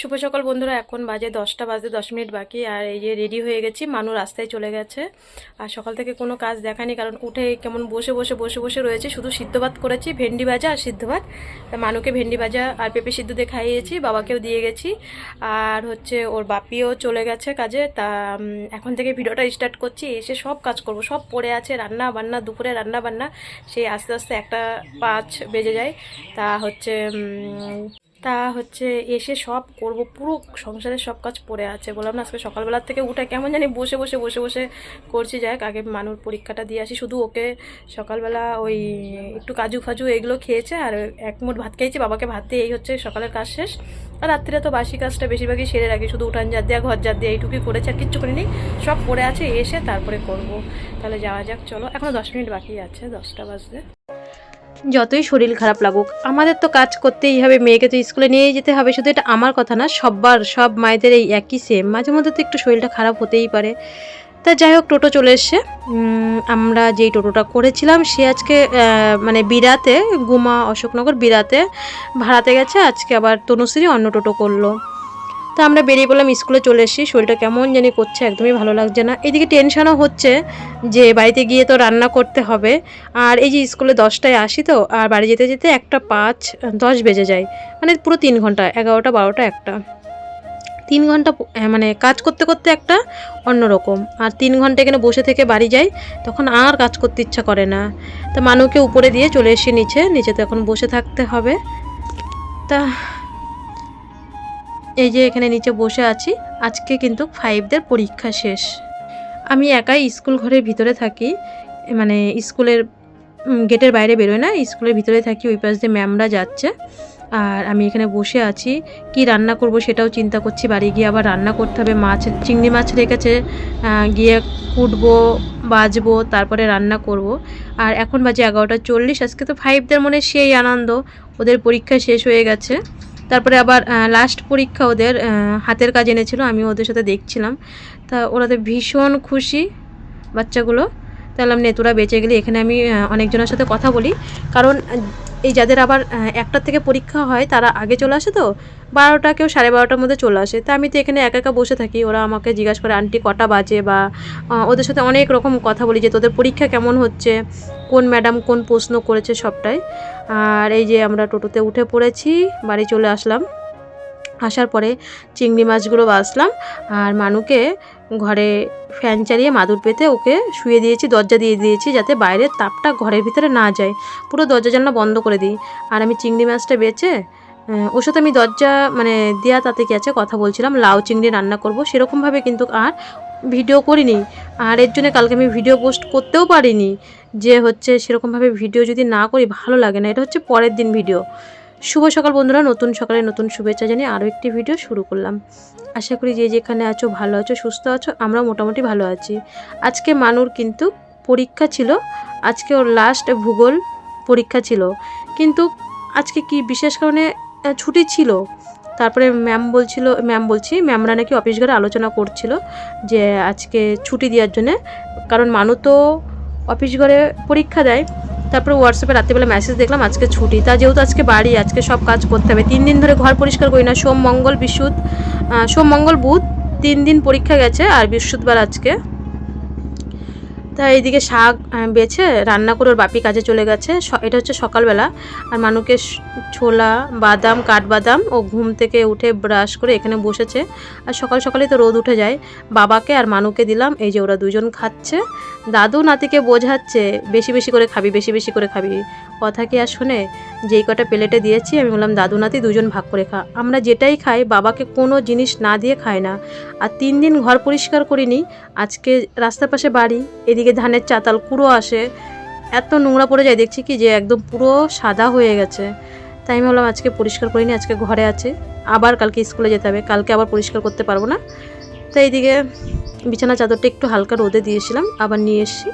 শুভ সকাল বন্ধুরা, এখন বাজে দশটা, বাজে দশ মিনিট বাকি, আর এই যে রেডি হয়ে গেছি, মানু রাস্তায় চলে গেছে। আর সকাল থেকে কোনো কাজ দেখানি কারণ উঠে কেমন বসে বসে বসে বসে রয়েছে, শুধু সিদ্ধ ভাত করেছি, ভেন্ডি ভাজা আর সিদ্ধ ভাত। তা মানুকে ভেন্ডি ভাজা আর পেঁপে সিদ্ধ দিয়ে খাইয়েছি, বাবাকেও দিয়ে গেছি। আর হচ্ছে ওর বাপিও চলে গেছে কাজে, তা এখন থেকে ভিডিওটা স্টার্ট করছি, এসে সব কাজ করব, সব পড়ে আছে, রান্না বান্না, দুপুরে রান্না বান্না, সেই আস্তে আস্তে একটা পাঁচ বেজে যায়। তা হচ্ছে তা হচ্ছে এসে সব করব, পুরো সংসারের সব কাজ পড়ে আছে। বললাম না, আজকে সকালবেলার থেকে উঠে কেমন জানি বসে বসে বসে বসে করছি। যাক আগে মানুষ পরীক্ষাটা দিয়ে আসি। শুধু ওকে সকালবেলা ওই একটু কাজু ফাজু এগুলো খেয়েছে আর এক মুঠ ভাত খেয়েছি। বাবাকে ভাত দিয়ে এই হচ্ছে সকালের কাজ শেষ। আর রাত্রিরে তো বাসি কাজটা বেশিরভাগই সেরে রাখি। শুধু উঠান জাত দেওয়া ঘর জাত দেওয়া এইটুকুই করেছে। আর কিচ্ছু করিনি। সব পড়ে আছে, এসে তারপরে করব। তাহলে যাওয়া যাক, চলো। এখনও দশ মিনিট বাকি আছে, দশটা বাজতে যতই শরীর খারাপ লাগুক, আমাদের তো কাজ করতেই হবে, মেয়েকে তো স্কুলে নিয়ে যেতে হবে, শুধু এটা আমার কথা না, সববার, সব মায়েদের এই একই সেম মাঝে মধ্যে তো একটু শরীরটা খারাপ হতেই পারে। তা যাই হোক, টোটো চলে এসছে। আমরা যেই টোটোটা করেছিলাম, সে আজকে মানে বিরাতে, গুমা অশোকনগর বিরাতে ভাড়াতে গেছে, আজকে আবার তনুশ্রী অন্য টোটো করল। তা আমরা বেরিয়ে পড়লাম, স্কুলে চলে এসেছি। শরীরটা কেমন জানি করছে, একদমই ভালো লাগছে না। এদিকে টেনশনও হচ্ছে যে বাড়িতে গিয়ে তো রান্না করতে হবে। আর এই যে স্কুলে দশটায় আসি তো, আর বাড়ি যেতে যেতে একটা পাঁচ, দশ বেজে যায়। মানে পুরো তিন ঘণ্টা, এগারোটা, বারোটা একটা। তিন ঘণ্টা মানে কাজ করতে করতে একটা অন্যরকম আর তিন ঘণ্টা এখানে বসে থেকে বাড়ি যাই, তখন আর কাজ করতে ইচ্ছা করে না। তা মানুকে উপরে দিয়ে চলে এসে নিচে নিচে তো এখন বসে থাকতে হবে। তা এই যে এখানে নিচে বসে আছি, আজকে কিন্তু ফাইভদের পরীক্ষা শেষ। আমি একাই স্কুল ঘরের ভিতরে থাকি মানে স্কুলের গেটের বাইরে বেরোয় না, স্কুলের ভিতরে থাকি, ওই পাশ দিয়ে ম্যামরা যাচ্ছে। আর আমি এখানে বসে আছি, কি রান্না করব সেটাও চিন্তা করছি, বাড়ি গিয়ে আবার রান্না করতে হবে, মাছ, চিংড়ি মাছ রেখেছে গিয়ে কুটবো, বাজবো, তারপরে রান্না করব। আর এখন বাজে এগারোটা চল্লিশ, আজকে তো ফাইভদের মনে সেই আনন্দ, ওদের পরীক্ষা শেষ হয়ে গেছে। তারপরে আবার লাস্ট পরীক্ষা ওদের হাতের কাজ এনেছিল আমি ওদের সাথে দেখছিলাম। তা ওরা তো ভীষণ খুশি, বাচ্চাগুলো। তাহলে আমি নেতুরা বেঁচে গেলে এখানে আমি অনেকজনের সাথে কথা বলি। কারণ এই যাদের আবার একটার থেকে পরীক্ষা হয়, তারা আগে চলে আসে তো? বারোটা কেউ সাড়ে বারোটার মধ্যে চলে আসে। তা আমি তো এখানে একা একা বসে থাকি। ওরা আমাকে জিজ্ঞাসা করে, আন্টি, কটা বাজে? বা ওদের সাথে অনেক রকম কথা বলি যে, তোদের পরীক্ষা কেমন হচ্ছে? কোন ম্যাডাম কোন প্রশ্ন করেছে সবটাই? আর এই যে আমরা টোটোতে উঠে পড়েছি, বাড়ি চলে আসলাম। আসার পরে চিংড়ি মাছগুলো বাছলাম। আর মানুকে ঘরে ফ্যান চালিয়ে মাদুর পেতে ওকে শুয়ে দিয়েছি, দরজা দিয়ে দিয়েছি যাতে বাইরের তাপটা ঘরের ভিতরে না যায়। পুরো দরজা জানলা বন্ধ করে দিই। আর আমি চিংড়ি মাছটা বেচে ওর সাথে আমি দরজা মানে দেয়া তাতে কি আছে কথা বলছিলাম, লাউ চিংড়ি রান্না করব। সেরকমভাবে কিন্তু আর ভিডিও করিনি। আর এর জন্য কালকে আমি ভিডিও পোস্ট করতেও পারিনি যে হচ্ছে সেরকমভাবে ভিডিও যদি না করি, ভালো লাগে না। এটা হচ্ছে পরের দিন ভিডিও। শুভ সকাল বন্ধুরা, নতুন সকালে নতুন শুভেচ্ছা জানিয়ে আরও একটি ভিডিও শুরু করলাম। আশা করি যে যেখানে আছো, ভালো আছো, সুস্থ আছো আমরা মোটামুটি ভালো আছি। আজকে মানুর কিন্তু পরীক্ষা ছিল, আজকে ওর লাস্ট ভূগোল পরীক্ষা ছিল। কিন্তু আজকে কি বিশেষ কারণে ছুটি ছিল? তারপরে ম্যাম বলছিল ম্যাম বলছি ম্যামরা নাকি অফিস ঘরে আলোচনা করছিল যে আজকে ছুটি দেওয়ার জন্যে। কারণ মানু তো অফিস ঘরে পরীক্ষা দেয়। তারপরে হোয়াটসঅ্যাপে রাত্রিবেলা মেসেজ দেখলাম, আজকে ছুটি। তা যেহেতু আজকে বাড়ি, আজকে সব কাজ করতে হবে। তিন দিন ধরে ঘর পরিষ্কার করি না। সোম, মঙ্গল বিশুদ সোম, মঙ্গল, বুধ তিন দিন পরীক্ষা গেছে, আর বৃহস্পতিবার আজকে। তা এইদিকে শাক বেছে রান্না করে ওর বাপি কাজে চলে গেছে। এটা হচ্ছে সকালবেলা। আর মানুকে ছোলা, বাদাম, কাঠবাদাম ও ঘুম থেকে উঠে ব্রাশ করে এখানে বসেছে। আর সকাল সকালেই তো রোদ উঠে যায়। বাবাকে আর মানুকে দিলাম, এই যে ওরা দুজন খাচ্ছে। দাদু নাতিকে বোঝাচ্ছে, বেশি বেশি করে খাবি, বেশি বেশি করে খাবি। কথা কি আর শোনে? যেই কটা প্লেটে দিয়েছি, আমি বললাম, দাদু, নাতি দুজন ভাগ করে খা। আমরা যেটাই খাই, বাবাকে কোনো জিনিস না দিয়ে খায় না। আর তিন দিন ঘর পরিষ্কার করিনি। আজকে রাস্তার পাশে বাড়ি, এদিকে ধানের চাতাল কুড়ো আসে, এত নোংরা পড়ে যায়, দেখছি কি যে একদম পুরো সাদা হয়ে গেছে। তাই আমি ভাবলাম আজকে পরিষ্কার করিনি আজকে ঘরে আছে। আবার কালকে স্কুলে যেতে হবে, কালকে আবার পরিষ্কার করতে পারব না। তাই এইদিকে বিছানা চাদরটা একটু হালকা রোদে দিয়েছিলাম, আবার নিয়ে এসেছি।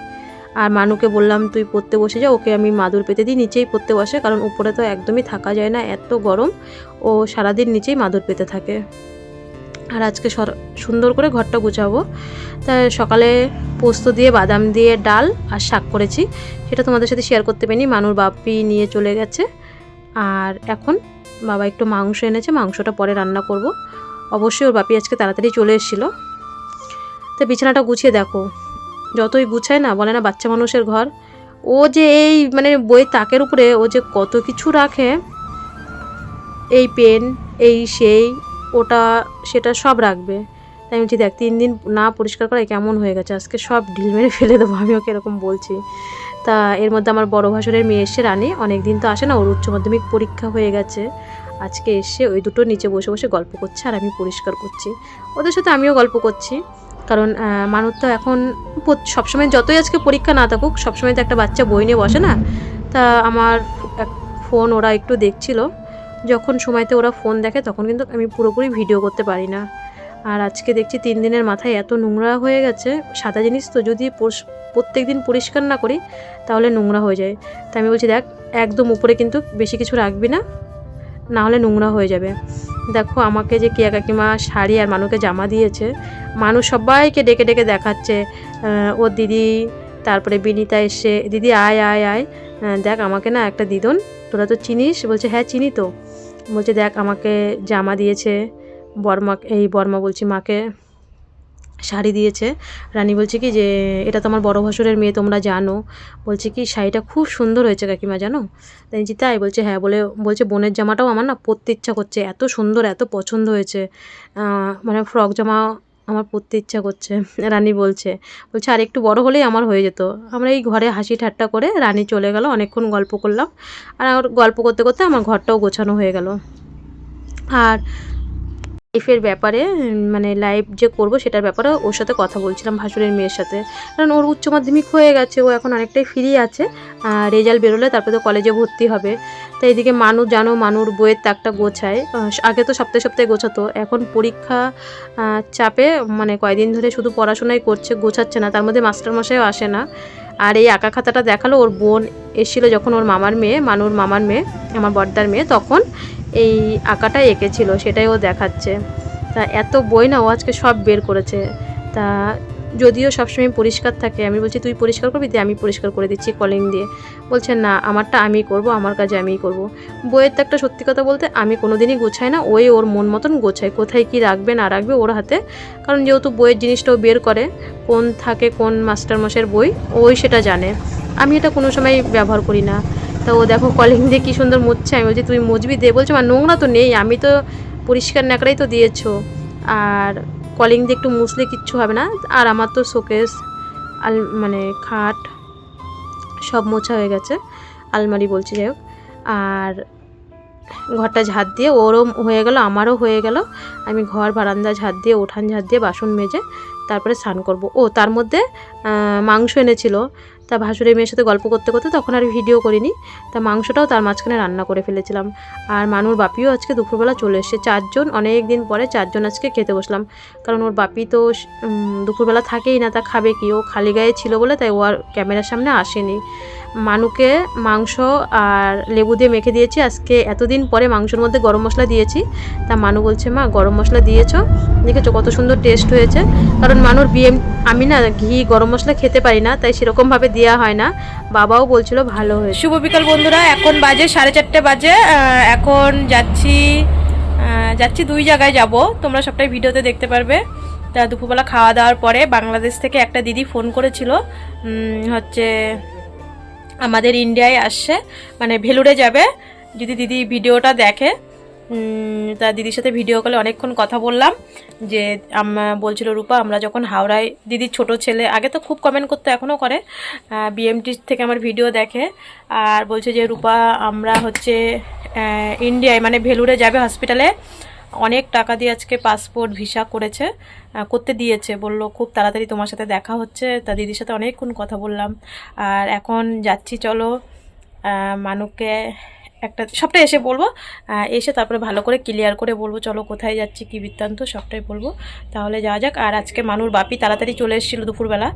আর মানুকে বললাম, তুই পড়তে বসে যা, ওকে আমি মাদুর পেতে দিই, নিচেই পড়তে বসে, কারণ উপরে তো একদমই থাকা যায় না, এত গরম। ও সারাদিন নিচেই মাদুর পেতে থাকে। আর আজকে সুন্দর করে ঘরটা গুছাবো। তাই সকালে পোস্ত দিয়ে, বাদাম দিয়ে, ডাল আর শাক করেছি। সেটা তোমাদের সাথে শেয়ার করতে পারিনি। মানুর বাপি নিয়ে চলে গেছে। আর এখন বাবা একটু মাংস এনেছে। মাংসটা পরে রান্না করব। অবশ্যই ওর বাপি আজকে তাড়াতাড়ি চলে এসেছিল। তো বিছানাটা গুছিয়ে দেখো। যতই গুছায় না, বলে না বাচ্চা মানুষের ঘর। ও যে এই মানে বইয়ের তাকের উপরে ও যে কত কিছু রাখে। এই পেন, এই সেই ওটা সেটা সব রাখবে। তাই আমি বলছি, দেখ, তিন দিন না পরিষ্কার করা কেমন হয়ে গেছে? আজকে সব ঢিল মেরে ফেলে দেবো, আমি ওকে এরকম বলছি। তা এর মধ্যে আমার বড় ভাসুরের মেয়ে এসে রানী। অনেক দিন তো আসে না, ওর উচ্চ মাধ্যমিক পরীক্ষা হয়ে গেছে। আজকে এসে ওই দুটো নিচে বসে বসে গল্প করছে আর আমি পরিষ্কার করছি। ওদের সাথে আমিও গল্প করছি। কারণ মানুষ তো এখন সবসময় যতই আজকে পরীক্ষা না থাকুক, সবসময় তো একটা বাচ্চা বই নিয়ে বসে না। তা আমার ফোন ওরা একটু দেখছিল। যখন সময়তে ওরা ফোন দেখে, তখন কিন্তু আমি পুরোপুরি ভিডিও করতে পারি না। আর আজকে দেখছি তিন দিনের মাথায় এত নোংরা হয়ে গেছে, সাদা জিনিস তো যদি প্রত্যেক দিন পরিষ্কার না করি, তাহলে নোংরা হয়ে যায়। তাই আমি বলছি, দেখ, একদম উপরে কিন্তু বেশি কিছু রাখবি না না হলে নোংরা হয়ে যাবে। দেখো, আমাকে যে কিয়া কাকিমা শাড়ি আর মানুষকে জামা দিয়েছে, মানুষ সবাইকে ডেকে ডেকে দেখাচ্ছে ওর দিদি, তারপরে বিনিতা এসে, দিদি, আয় আয় আয়। দেখ, আমাকে না একটা দিদন, তোরা তো চিনিস? বলছে হ্যাঁ চিনি তো। বলছে, দেখ, আমাকে জামা দিয়েছে, বর্মা, এই বর্মা বলছি মাকে শাড়ি দিয়েছে। রানী বলছে কি যে, এটা তোমার বড় ভাসুরের মেয়ে, তোমরা জানো। বলছে কি, শাড়িটা খুব সুন্দর হয়েছে কাকিমা, জানো? তাই জি তাই? বলছে হ্যাঁ বলে, বলছে, বোনের জামাটাও আমার না পরতে ইচ্ছা করছে, এত সুন্দর, এত পছন্দ হয়েছে। মানে ফ্রক জামা আমার পড়তে ইচ্ছা করছে। রানী বলছে বলছে, আর একটু বড় হলেই আমার হয়ে যেত। আমরা এই ঘরে হাসি ঠাট্টা করে রানী চলে গেল, অনেকক্ষণ গল্প করলাম। আর গল্প করতে করতে আমার ঘরটাও গোছানো হয়ে গেল। আর লাইফের ব্যাপারে মানে লাইভ যে করব সেটার ব্যাপারে ওর সাথে কথা বলছিলাম ভাসুরের মেয়ের সাথে। কারণ ওর উচ্চ মাধ্যমিক হয়ে গেছে, ও এখন অনেকটাই ফ্রি আছে রেজাল্ট বেরোলে তারপরে তো কলেজে ভর্তি হবে। তো এইদিকে মানু জানো, মানুর বইয়ের তাকটা গোছায়। আগে তো সপ্তাহে সপ্তাহে গোছাতো, এখন পরীক্ষা চাপে মানে কয়দিন ধরে শুধু পড়াশোনাই করছে, গোছাচ্ছে না, তার মধ্যে মাস্টারমশাইও আসে না। আর এই আঁকা খাতাটা দেখাল ওর বোন এসেছিল যখন ওর মামার মেয়ে, মানুর মামার মেয়ে, আমার বড়দার মেয়ে, তখন এই আঁকাটা এঁকেছিল, সেটাই ও দেখাচ্ছে। তা এত বই না, ও আজকে সব বের করেছে। তা যদিও সবসময় পরিষ্কার থাকে। আমি বলছি, তুই পরিষ্কার করবি? দিয়ে আমি পরিষ্কার করে দিচ্ছি কলিং দিয়ে। বলছে, না, আমারটা আমি করব, আমার কাজে আমিই করব। বইয়ের তো একটা সত্যি কথা বলতে, আমি কোনোদিনই গোছাই না, ওই ওর মন মতন গোছাই। কোথায় কি রাখবে, না রাখবে ওর হাতে। কারণ যেহেতু বইয়ের জিনিসটাও বের করে, কোন থাকে কোন মাস্টার মশের বই, ওই সেটা জানে। আমি এটা কোনো সময় ব্যবহার করি না। তা ও দেখো কলিং দিয়ে কী সুন্দর মুছছে। আমি বলছি, তুই মুছবি? দে, বলছে, আমার নোংরা তো নেই, আমি তো পরিষ্কার ন্যাকড়াই তো দিয়েছ। আর কলিং দিয়ে একটু মুছলে কিচ্ছু হবে না। আর আমার তো শোকেস, আল মানে খাট সব মোছা হয়ে গেছে, আলমারি বলছি যাই হোক। আর ঘরটা ঝাড় দিয়ে ওরও হয়ে গেল, আমারও হয়ে গেল। আমি ঘর বারান্দা ঝাড় দিয়ে, উঠান ঝাড় দিয়ে, বাসন মেজে তারপরে স্নান করব। ও, তার মধ্যে মাংস এনেছিল। তা ভাসুরের মেয়ের সাথে গল্প করতে করতে তখন আর ভিডিও করিনি। তা মাংসটাও তার মাঝখানে রান্না করে ফেলেছিলাম। আর মানুর বাপিও আজকে দুপুরবেলা চলে এসেছে। চারজন, অনেক দিন পরে চারজন আজকে খেতে বসলাম। কারণ ওর বাপি তো দুপুরবেলা থাকেই না, তা খাবে কি? ও খালি গায়ে ছিল বলে, তাই ও আর ক্যামেরার সামনে আসেনি। মানুকে মাংস আর লেবু দিয়ে মেখে দিয়েছি। আজকে এতদিন পরে মাংসের মধ্যে গরম মশলা দিয়েছি। তা মানু বলছে, মা, গরম মশলা দিয়েছ? দেখেছ কত সুন্দর টেস্ট হয়েছে। কারণ মানুর বিয়ে, আমি না ঘি, গরম মশলা খেতে পারি না, তাই সেরকমভাবে দেওয়া হয় না। বাবাও বলছিল ভালো হয়েছে। শুভ বিকাল বন্ধুরা, এখন বাজে সাড়ে চারটে বাজে। এখন যাচ্ছি যাচ্ছি দুই জায়গায় যাব। তোমরা সবটাই ভিডিওতে দেখতে পারবে। তা দুপুরবেলা খাওয়া দাওয়ার পরে বাংলাদেশ থেকে একটা দিদি ফোন করেছিল। হচ্ছে আমাদের ইন্ডিয়ায় আসছে মানে ভেলুরে যাবে। যদি দিদি ভিডিওটা দেখে তা দিদির সাথে ভিডিও কলে অনেকক্ষণ কথা বললাম, যে বলছিল, রূপা, আমরা যখন হাওড়ায়, দিদির ছোট ছেলে, আগে তো খুব কমেন্ট করতো এখনও করে বিএমটি থেকে আমার ভিডিও দেখে, আর বলছে যে, রূপা, আমরা হচ্ছে ইন্ডিয়ায় মানে ভেলুরে যাবে হসপিটালে অনেক টাকা দিয়ে আজকে পাসপোর্ট ভিসা করেছে করতে দিয়েছে। বলল, খুব তাড়াতাড়ি তোমার সাথে দেখা হচ্ছে। তা দিদির সাথে অনেকক্ষণ কথা বললাম। আর এখন যাচ্ছি, চলো। মানুকে একটা সবটাই এসে বলব। এসে তারপরে ভালো করে ক্লিয়ার করে বলব, চলো কোথায় যাচ্ছি, কি বৃত্তান্ত, সবটাই বলব। তাহলে যাওয়া যাক। আর আজকে মানুর বাপি তাড়াতাড়ি চলে এসেছিল দুপুরবেলা।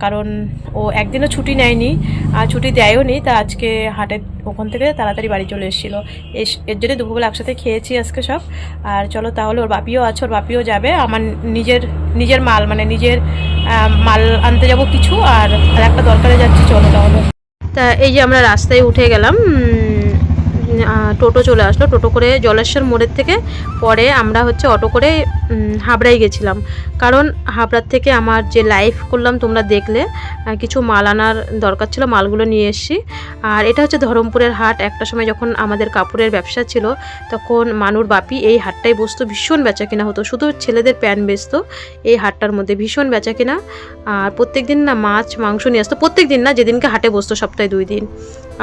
কারণ ও একদিনও ছুটি নেয়নি, আর ছুটি দেয়ও নি তা আজকে হাটের ওখান থেকে তাড়াতাড়ি বাড়ি চলে এসেছিল। এস- এর জন্য দুপুরবেলা একসাথে খেয়েছি আজকে সব। আর চলো তাহলে ওর বাপিও আছে, ওর বাপিও যাবে। আমার নিজের নিজের মাল মানে নিজের মাল আনতে যাব কিছু, আর আর একটা দরকারে যাচ্ছি, চলো তাহলে। তা এই যে আমরা রাস্তায় উঠে গেলাম টোটো চলে আসলো। টোটো করে জলেশ্বর মোড়ের থেকে পরে আমরা হচ্ছে অটো করে হাবড়ায় গেছিলাম। কারণ হাবড়ার থেকে আমার যে লাইফ করলাম তোমরা দেখলে কিছু মাল আনার দরকার ছিল, মালগুলো নিয়ে এসেছি। আর এটা হচ্ছে ধরমপুরের হাট। একটা সময় যখন আমাদের কাপড়ের ব্যবসা ছিল, তখন মানুর বাপি এই হাটটাই বসতো, ভীষণ বেচা কেনা হতো। শুধু ছেলেদের প্যান্ট বেচতো, এই হাটটার মধ্যে ভীষণ বেচা কেনা। আর প্রত্যেক দিন না মাছ, মাংস নিয়ে আসতো। প্রত্যেক দিন না যেদিনকে হাটে বসতো সপ্তাহে দুই দিন।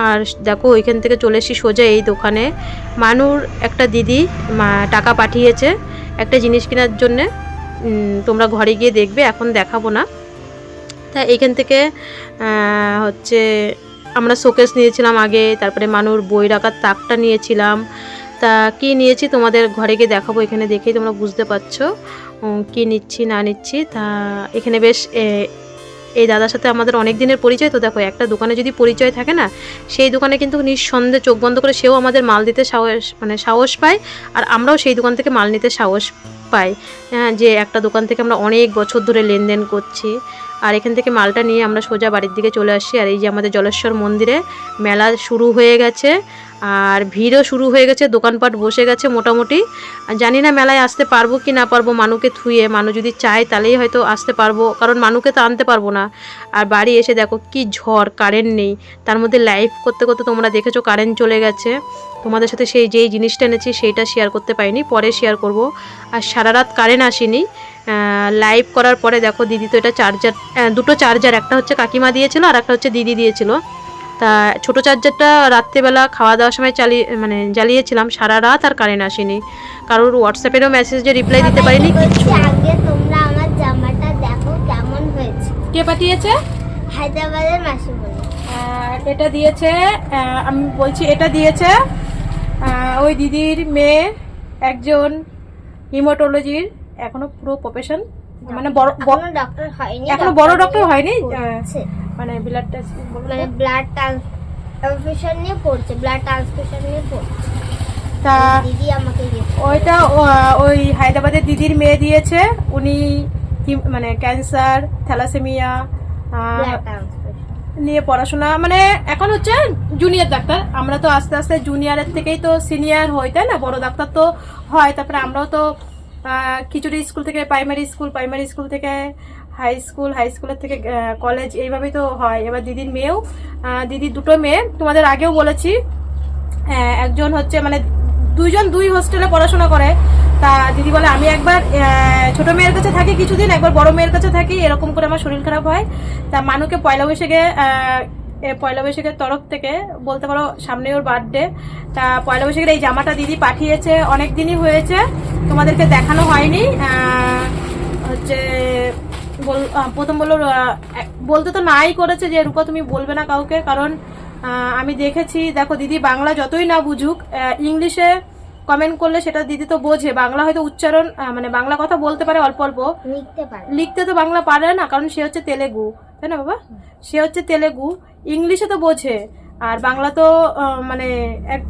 আর দেখো ওইখান থেকে চলে এসেছি সোজা এই দোকানে। মানুর একটা দিদি টাকা পাঠিয়েছে একটা জিনিস কেনার জন্যে। তোমরা ঘরে গিয়ে দেখবে, এখন দেখাবো না। তা এইখান থেকে হচ্ছে আমরা শোকেস নিয়েছিলাম আগে, তারপরে মানুর বই রাখার তাকটা নিয়েছিলাম। তা কি নিয়েছি তোমাদের ঘরে গিয়ে দেখাবো, এখানে দেখেই তোমরা বুঝতে পারছ। কি নিচ্ছি, না নিচ্ছি। তা এখানে বেশ এই দাদার সাথে আমাদের অনেক দিনের পরিচয় তো দেখো একটা দোকানে যদি পরিচয় থাকে না সেই দোকানে কিন্তু নিঃসন্দেহে চোখ বন্ধ করে সেও আমাদের মাল দিতে সাহস মানে সাহস পায় আর আমরাও সেই দোকান থেকে মাল নিতে সাহস পাই। হ্যাঁ, যে একটা দোকান থেকে আমরা অনেক বছর ধরে লেনদেন করছি। আর এখান থেকে মালটা নিয়ে আমরা সোজা বাড়ির দিকে চলে আসি আর এই যে আমাদের জলেশ্বর মন্দিরে মেলা শুরু হয়ে গেছে, আর ভিড়ও শুরু হয়ে গেছে, দোকানপাট বসে গেছে মোটামুটি। জানি না মেলায় আসতে পারব কি না পারব মানুকে থুয়ে, মানু যদি চায় তাহলেই হয়তো আসতে পারব, কারণ মানুকে তো আনতে পারব না। আর বাড়ি এসে দেখো কি ঝড় কারেন্ট নেই। তার মধ্যে লাইভ করতে করতে তোমরা দেখেছ কারেন্ট চলে গেছে। তোমাদের সাথে সেই যেই জিনিসটা এনেছি, সেইটা শেয়ার করতে পারিনি, পরে শেয়ার করব। আর সারা রাত কারেন্ট আসেনি। লাইভ করার পরে দেখো দিদি তো এটা চার্জার দুটো চার্জার একটা হচ্ছে কাকিমা দিয়েছিল আর একটা হচ্ছে দিদি দিয়েছিল। তা ছোটো চার্জারটা রাত্রেবেলা খাওয়া দাওয়ার সময় চালিয়ে মানে জ্বালিয়েছিলাম সারা রাত আর কারেন্ট আসেনি। কারোর হোয়াটসঅ্যাপেরও মেসেজে রিপ্লাই দিতে পারিনি কিচ্ছু না। আগে তোমরা আমার জামাটা দেখো কেমন হয়েছে। কে পাঠিয়েছে? হায়দ্রাবাদের মাসি বলে এটা দিয়েছে আমি বলছি এটা দিয়েছে ওই দিদির মেয়ে একজন হিমোটোলজির এখনও পুরো প্রফেশন মানে বড় ডক্টর হয়নি এখনও বড় ডক্টর হয়নি? মানে ব্লাড টেস্ট মানে ব্লাড ট্রান্সফিউশন নিয়ে পড়ছে ব্লাড ট্রান্সফিউশন নিয়ে পড়ছে। তা দিদি আমাকে ওইটা ওই হায়দ্রাবাদের দিদির মেয়ে দিয়েছে। উনি মানে ক্যান্সার থ্যালাসেমিয়া নিয়ে পড়াশোনা। মানে এখন হচ্ছে জুনিয়র ডাক্তার আমরা তো আস্তে আস্তে জুনিয়রের থেকেই তো সিনিয়র হই তাই না? বড় ডাক্তার তো হয়। তারপরে আমরাও তো খিচুড়ি স্কুল থেকে প্রাইমারি স্কুল প্রাইমারি স্কুল থেকে হাই স্কুল হাই স্কুলের থেকে কলেজ এইভাবেই তো হয়। এবার দিদির মেয়েও দিদির দুটো মেয়ে, তোমাদের আগেও বলেছি একজন হচ্ছে মানে দুইজন দুই হোস্টেলে পড়াশোনা করে। তা দিদি বলে, আমি একবার ছোট মেয়ের কাছে থাকি কিছুদিন, একবার বড় মেয়ের কাছে থাকি, এরকম করে আমার শরীর খারাপ হয়। তা মানুকে পয়লা বৈশাখে পয়লা বৈশাখের তরফ থেকে বলতে পারো সামনে ওর বার্থডে তা পয়লা বৈশাখের এই জামাটা দিদি পাঠিয়েছে অনেক দিনই হয়েছে তোমাদেরকে দেখানো হয়নি হচ্ছে প্রথম বলল বলতে তো নাই করেছে যে রূপা তুমি বলবে না কাউকে কারণ আমি দেখেছি দেখো দিদি বাংলা যতই না বুঝুক ইংলিশে কমেন্ট করলে সেটা দিদি তো বোঝে বাংলা হয়তো উচ্চারণ মানে বাংলা কথা বলতে পারে অল্প অল্প। লিখতে পারে। লিখতে তো বাংলা পারে না কারণ সে হচ্ছে তেলেগু তাই না বাবা? সে হচ্ছে তেলেগু ইংলিশে তো বোঝে আর বাংলা তো মানে এক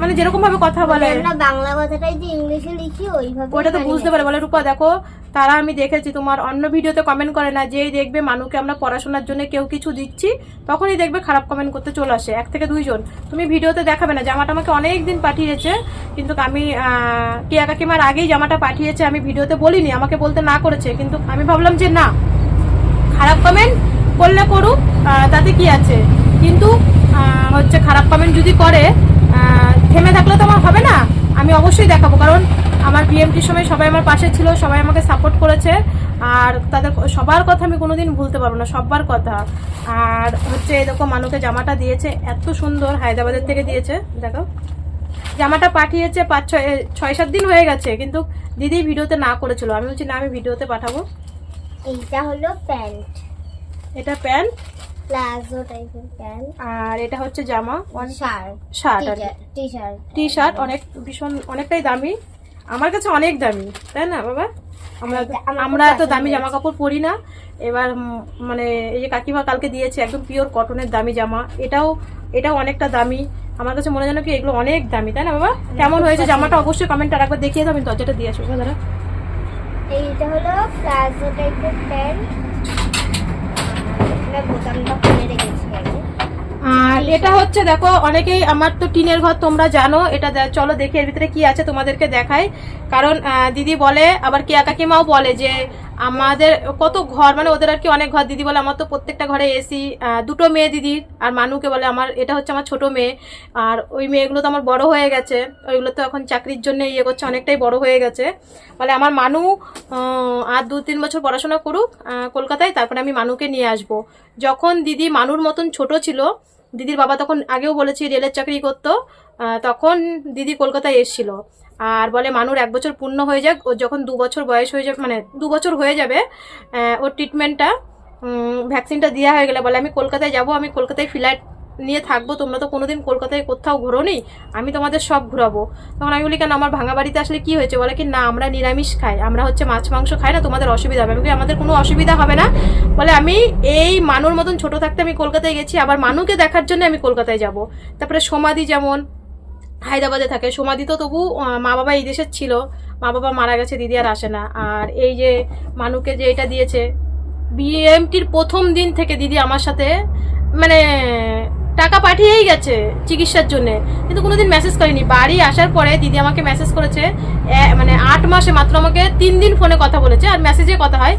মানে যেরকম ভাবে কথা বলে। বাংলা কথাটাই যে ইংলিশে লিখি ওইভাবে ওটা তো বুঝতে পারে। বলে রূপা দেখো তারা আমি দেখেছি তোমার অন্য ভিডিওতে কমেন্ট করে না যেই দেখবে মানুকে আমরা পড়াশোনার জন্য কেউ কিছু দিচ্ছি তখনই দেখবে খারাপ কমেন্ট করতে চলে আসে এক থেকে দুইজন। তুমি ভিডিওতে দেখাবে না জামাটা আমাকে অনেক দিন পাঠিয়েছে কিন্তু আমি টিয়া কাকিমার আগেই জামাটা পাঠিয়েছে আমি ভিডিওতে বলিনি আমাকে বলতে না করেছে কিন্তু আমি ভাবলাম যে না। খারাপ কমেন্ট করলে করুক তাতে কি আছে? কিন্তু হচ্ছে খারাপ কমেন্ট যদি করে থেমে থাকলে তো আমার হবে না। আমি অবশ্যই দেখাবো, কারণ আমার বিএমটির সময় সবাই আমার পাশে ছিল, সবাই আমাকে সাপোর্ট করেছে। আর তাদের সবার কথা আমি কোনোদিন ভুলতে পারব না সবার কথা। আর হচ্ছে এরকম মানুষকে জামাটা দিয়েছে, এত সুন্দর, হায়দ্রাবাদের থেকে দিয়েছে, দেখো। জামাটা পাঠিয়েছে পাঁচ ছয় ছয় সাত দিন হয়ে গেছে, কিন্তু দিদি ভিডিওতে না করেছিল। আমি বলছি, না, আমি ভিডিওতে পাঠাবো। এইটা হলো প্যান্ট। এটা প্যান্ট? প্লাজো টাইপের প্যান্ট। আর এটা হচ্ছে জামা? শার্ট। শার্ট আর টি শার্ট টি শার্ট অনেক ভীষণ অনেকটাই দামি। আমার কাছে অনেক দামি তাই না বাবা? আমরা আমরা এত দামি জামা কাপড় পরি না। এবার মানে এই যে কাকিমা কালকে দিয়েছে একদম পিওর কটনের দামি জামা। এটাও এটাও অনেকটা দামি। আমার কাছে মনে যেন কি এগুলো অনেক দামি তাই না বাবা? কেমন হয়েছে জামাটা অবশ্যই কমেন্টে একবার দেখিয়ে দাও আমি দরজাটা দিয়ে আসব। দাদা এইটা হলো প্লাজো টাইপের প্যান্ট এটা বোতামটা খুলে রেখেছি আগে আর এটা হচ্ছে দেখো, অনেকেই আমার তো টিনের ঘর তোমরা জানো, এটা চলো দেখি এর ভিতরে কি আছে তোমাদেরকে দেখাই। কারণ দিদি বলে, আবার কেয়া কাকিমাও বলে যে আমাদের কত ঘর মানে ওদের আর কি অনেক ঘর। দিদি বলে, আমার তো প্রত্যেকটা ঘরে এসি দুটো মেয়ে দিদির আর মানুকে বলে, আমার, এটা হচ্ছে আমার ছোট মেয়ে। আর ওই মেয়েগুলো তো আমার বড় হয়ে গেছে। ওইগুলো তো এখন চাকরির জন্য ইয়ে করছে, অনেকটাই বড় হয়ে গেছে। বলে, আমার মানু আর দু তিন বছর পড়াশোনা করুক কলকাতায়, তারপরে আমি মানুকে নিয়ে আসব। যখন দিদি মানুর মতন ছোট ছিল, দিদির বাবা তখন আগেও বলেছি, রেলের চাকরি করতো। তখন দিদি কলকাতায় এসেছিল। আর বলে মানুর এক বছর পূর্ণ হয়ে যাক, ও যখন দু বছর বয়স হয়ে যাবে মানে দু বছর হয়ে যাবে ওর ট্রিটমেন্টটা ভ্যাকসিনটা দেওয়া হয়ে গেলে বলে, আমি কলকাতায় যাব, আমি কলকাতায় ফ্ল্যাট নিয়ে থাকব, তোমরা তো কোনোদিন কলকাতায় কোথাও ঘোরোনি, আমি তোমাদের সব ঘুরাবো। তখন আমি বলি, কেন, আমার ভাঙা বাড়িতে আসলে কি হয়েছে? বলে কি, না, আমরা নিরামিষ খাই, আমরা হচ্ছে মাছ, মাংস খাই না, তোমাদের অসুবিধা হবে। আমি আমাদের কোনো অসুবিধা হবে না। বলে, আমি এই মানুর মতন ছোট থাকতে আমি কলকাতায় গেছি, আবার মানুকে দেখার জন্য আমি কলকাতায় যাব। তারপরে সমাধি যেমন হায়দ্রাবাদে থাকে। সমাধি তো তবু মা বাবা এই দেশের ছিল। মা বাবা মারা গেছে, দিদি আর আসে না। আর এই যে মানুকে যে এটা দিয়েছে বিএমটির প্রথম দিন থেকে দিদি আমার সাথে মানে টাকা পাঠিয়েই গেছে চিকিৎসার জন্য। কিন্তু কোনোদিন মেসেজ করেনি। বাড়ি আসার পরে দিদি আমাকে মেসেজ করেছে মানে আট মাসে মাত্র আমাকে তিন দিন ফোনে কথা বলেছে। আর মেসেজে কথা হয়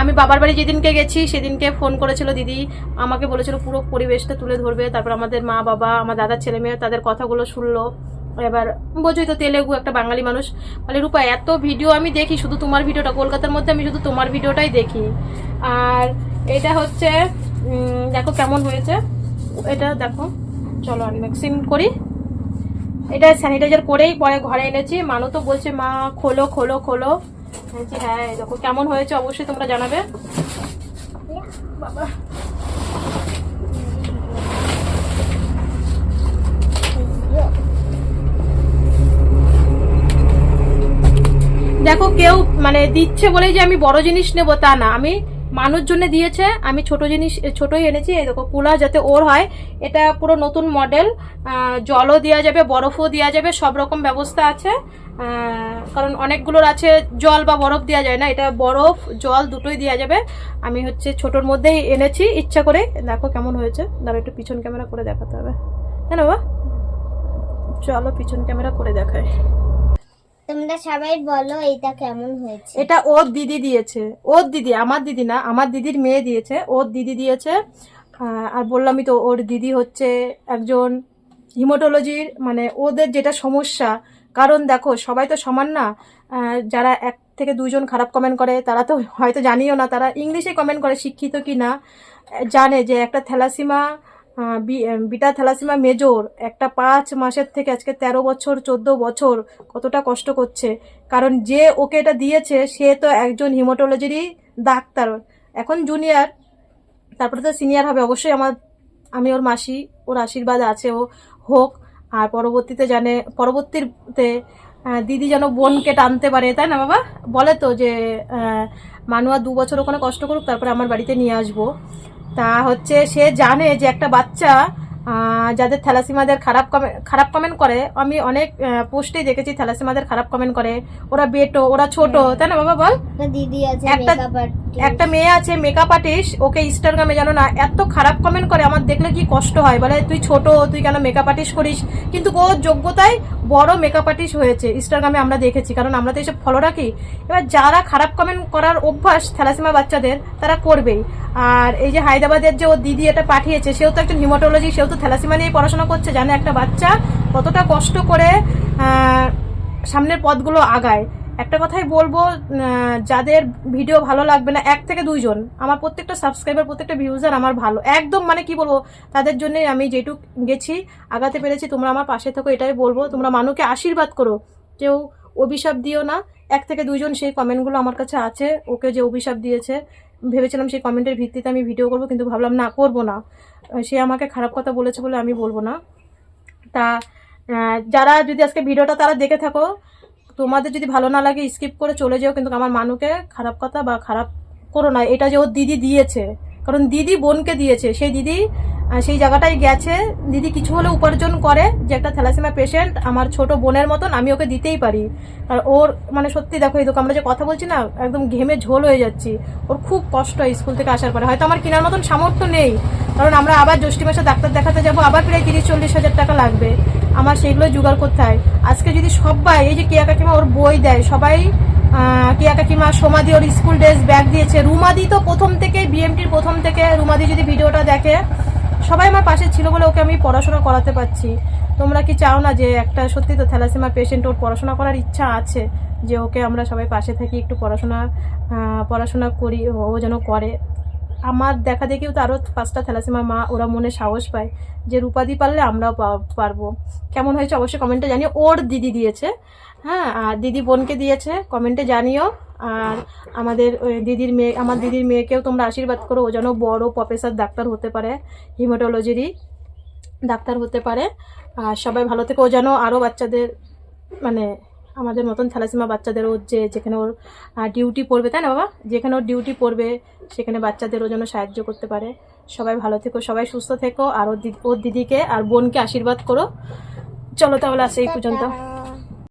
আমি বাবার বাড়ি যেদিনকে গেছি, সেদিনকে ফোন করেছিল দিদি। আমাকে বলেছিল পুরো পরিবেশটা তুলে ধরবে। তারপর আমাদের মা, বাবা, আমার দাদার ছেলে মেয়ে তাদের কথাগুলো শুনলো। এবার বোঝোই তো তেলেগু, একটা বাঙালি মানুষ। বলে, রূপা, এত ভিডিও আমি দেখি, শুধু তোমার ভিডিওটা কলকাতার মধ্যে আমি শুধু তোমার ভিডিওটাই দেখি। আর এটা হচ্ছে দেখো কেমন হয়েছে। এটা দেখো, চলো আনবক্সিং করি। এটা স্যানিটাইজার করেই পরে ঘরে এনেছি। মানু তো বলছে, মা, খোলো খোলো খোলো। হ্যাঁ দেখো, কেমন হয়েছে অবশ্যই তোমরা জানাবে। দেখো, কেউ মানে দিচ্ছে বলেই যে আমি বড় জিনিস নেব তা না। আমি মানুষ জন্য দিয়েছে, আমি ছোট জিনিস, ছোটই এনেছি, এই দেখো কুলা যাতে ওর হয়, এটা পুরো নতুন মডেল জলও দেওয়া যাবে, বরফও দেওয়া যাবে, সব রকম ব্যবস্থা আছে। কারণ অনেকগুলোর আছে, জল বা বরফ দেওয়া যায় না, এটা বরফ, জল দুটোই দেওয়া যাবে। আমি হচ্ছে ছোটোর মধ্যেই এনেছি, ইচ্ছা করে, দেখো কেমন হয়েছে। দাঁড়া একটু পিছন ক্যামেরা করে দেখাতে হবে। না বাবা? চলো পিছন ক্যামেরা করে দেখায় তোমরা সবাই বলো এটা কেমন হয়েছে। এটা ওর দিদি দিয়েছে। ওর দিদি, আমার দিদি না, আমার দিদির মেয়ে দিয়েছে। ওর দিদি দিয়েছে। আর বললামই তো, ওর দিদি হচ্ছে একজন হিমোটোলজির মানে ওদের যেটা সমস্যা, কারণ দেখো, সবাই তো সমান না। যারা এক থেকে দুজন খারাপ কমেন্ট করে, তারা তো হয়তো জানিও না, তারা ইংলিশে কমেন্ট করে শিক্ষিত কি না। জানে যে একটা থ্যালাসিমা বিটা থ্যালাসিমা মেজর, একটা পাঁচ মাসের থেকে আজকে তেরো বছর, চোদ্দ বছর কতটা কষ্ট করছে। কারণ যে ওকে এটা দিয়েছে, সে তো একজন হিমোটোলজিরই ডাক্তার। এখন জুনিয়র, তারপরে তো সিনিয়র হবে। অবশ্যই আমার, আমি ওর মাসি, ওর আশীর্বাদ আছে, ও হোক। আর পরবর্তীতে জানে, পরবর্তীতে দিদি যেন বোনকে টানতে পারে, তাই না বাবা? বলে তো যে মানুয়া দু বছর ওখানে কষ্ট করুক, তারপরে আমার বাড়িতে নিয়ে আসব। তা হচ্ছে সে জানে যে একটা বাচ্চা যাদের থ্যালাসিমাদের খারাপ কমেন্ট খারাপ কমেন্ট করে আমি অনেক পোস্টেই দেখেছি থ্যালাসিমাদের খারাপ কমেন্ট করে। ওরা বেটো ওরা ছোট তাই না বাবা বল? দিদি আছে একটা- একটা মেয়ে আছে মেকআপ আর্টিস্ট ওকে ইনস্টাগ্রামে জানো না এত খারাপ কমেন্ট করে আমার দেখলে কি কষ্ট হয়? বলে তুই ছোট তুই কেন মেকআপ আর্টিস্ট করিস? কিন্তু ওর যোগ্যতায় বড় মেকআপ আর্টিস্ট হয়েছে ইনস্টাগ্রামে আমরা দেখেছি। কারণ আমরা তো এইসব ফলো রাখি। এবার যারা খারাপ কমেন্ট করার অভ্যাস থ্যালাসিমা বাচ্চাদের তারা করবেই। আর এই যে হায়দ্রাবাদের যে ও দিদি এটা পাঠিয়েছে সেও তো একজন হিমোটোলজি সেও তো থ্যালাসিমা নিয়ে পড়াশোনা করছে, জানে একটা বাচ্চা কতটা কষ্ট করে সামনের পথগুলো আগায়। একটা কথাই বলব যাদের ভিডিও ভালো লাগবে না, এক থেকে দুইজন, আমার প্রত্যেকটা সাবস্ক্রাইবার প্রত্যেকটা ভিউজার আমার ভালো। একদম মানে কি বলব, তাদের জন্য আমি যেটুক গেছি, আগাতে পেরেছি, তোমরা আমার পাশে থাকো, এটাই বলব। তোমরা মানুষকে আশীর্বাদ করো, কেউ অভিশাপ দিও না, এক থেকে দুইজন সেই কমেন্টগুলো আমার কাছে আছে, ওকে যে অভিশাপ দিয়েছে ভেবেছিলাম সেই কমেন্টের ভিত্তিতে আমি ভিডিও করব, কিন্তু ভাবলাম না, করব না। সে আমাকে খারাপ কথা বলেছে বলে আমি বলব না। তা যারা যদি আজকে ভিডিওটা তারা দেখে থাকো, তোমাদের যদি ভালো না লাগে স্কিপ করে চলে যাও, কিন্তু আমার মানুকে খারাপ কথা বা খারাপ করো না। এটা যে ওর দিদি দিয়েছে। কারণ দিদি বোনকে দিয়েছে। সেই দিদি সেই জায়গাটায় গেছে। দিদি কিছু হলে উপার্জন করে, যে একটা থ্যালাসেমিয়া পেশেন্ট আমার ছোট বোনের মতন, আমি ওকে দিতেই পারি। আর ওর মানে সত্যি দেখো, এই আমরা যে কথা বলছি না, একদম ঘেমে ঝোল হয়ে যাচ্ছি। ওর খুব কষ্ট হয় স্কুল থেকে আসার পরে। হয়তো আমার কেনার মতন সামর্থ্য নেই। কারণ আমরা আবার জ্যৈষ্ঠী মাসে ডাক্তার দেখাতে যাব, আবার প্রায় তিরিশ, চল্লিশ হাজার টাকা লাগবে। আমার সেগুলো জোগাড় করতে হয়। আজকে যদি সবাই, এই যে কেয়া কাকিমা ওর বই দেয়, সবাই কেয়া কাকিমা, সোমাদি ওর স্কুল ড্রেস ব্যাগ দিয়েছে। রুমাদি তো প্রথম থেকে বিএমটির প্রথম থেকে রুমাদি যদি ভিডিওটা দেখে, সবাই আমার পাশে ছিল বলে ওকে আমি পড়াশোনা করাতে পারছি। তোমরা কি চাও না যে একটা সত্যি তো থ্যালাসেমা পেশেন্ট ওর পড়াশোনা করার ইচ্ছা আছে, যে ওকে আমরা সবাই পাশে থাকি, একটু পড়াশোনা পড়াশোনা করি, ও যেন করে? আমার দেখা দেখিও তো আরও পাঁচটা থ্যালাসেমা মা, ওরা মনে সাহস পায় যে রূপাদি পারলে আমরাও পারব। কেমন হয়েছে অবশ্যই কমেন্টে জানিও। ওর দিদি দিয়েছে। হ্যাঁ আর দিদি বোনকে দিয়েছে। কমেন্টে জানিও। আর আমাদের দিদির মেয়ে, আমার দিদির মেয়েকেও তোমরা আশীর্বাদ করো। ও যেন বড় প্রফেসর ডাক্তার হতে পারে। হিমাটোলজিরই ডাক্তার হতে পারে। আর সবাই ভালো থেকে। ও যেন আরও বাচ্চাদের মানে আমাদের মতন থ্যালাসিমা বাচ্চাদের ওর যে যেখানে ওর ডিউটি পড়বে, তাই না বাবা? যেখানে ওর ডিউটি পড়বে, সেখানে বাচ্চাদেরও যেন সাহায্য করতে পারে। সবাই ভালো থেকো, সবাই সুস্থ থেকো, আর ওর দিদি, ওর দিদিকে আর বোনকে আশীর্বাদ করো। চলো তাহলে আসে এই পর্যন্ত।